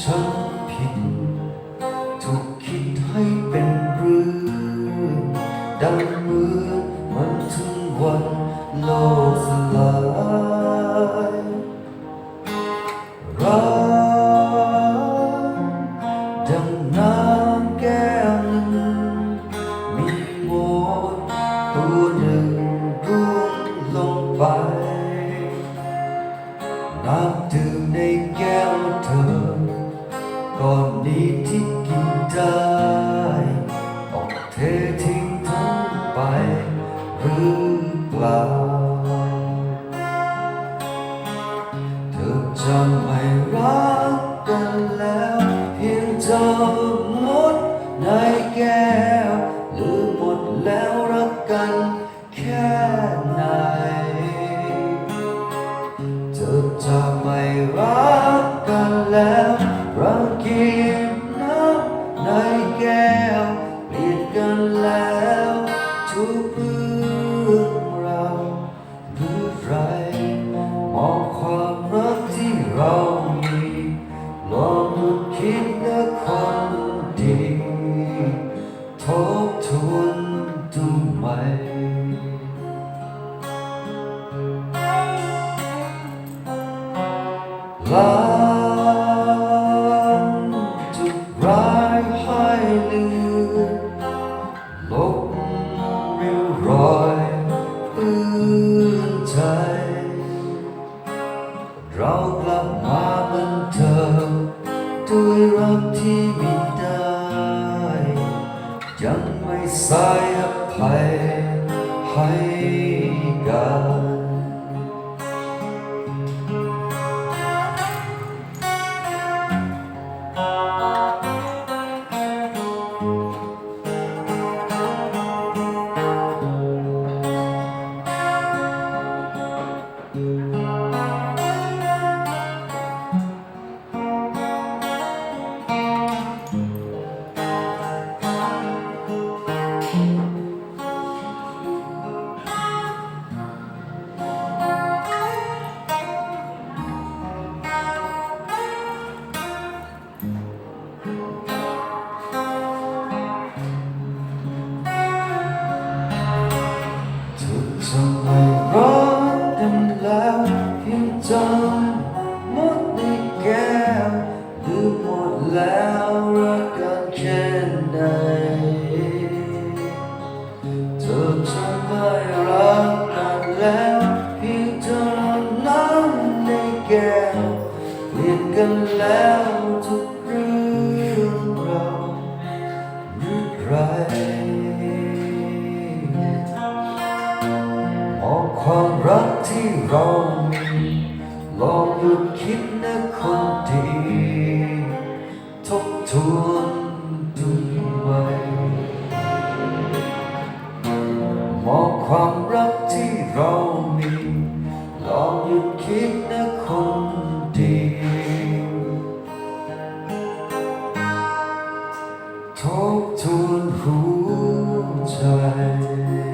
ฉันผิด ถูกคิดให้เป็นเรื่องดังเมือมันถึงวันโลกสลายรักดังน้ำแก้วนึงมีโมดตัวหนึ่งร่วงลงไป น้ำดื่มในแก้วเธอ ก่อนนี้ที่กินได้ต้อกเททิ้งทั้งไปหรือเปล่า เธอจะไม่รักกันแล้วเพียงเธอ ทบทวน ไม่ส แล้วทุกเรื่องเราวหรือไรมองความรักที่เรามีลองหยุดคิดนะคนดี ทบทวน Amen.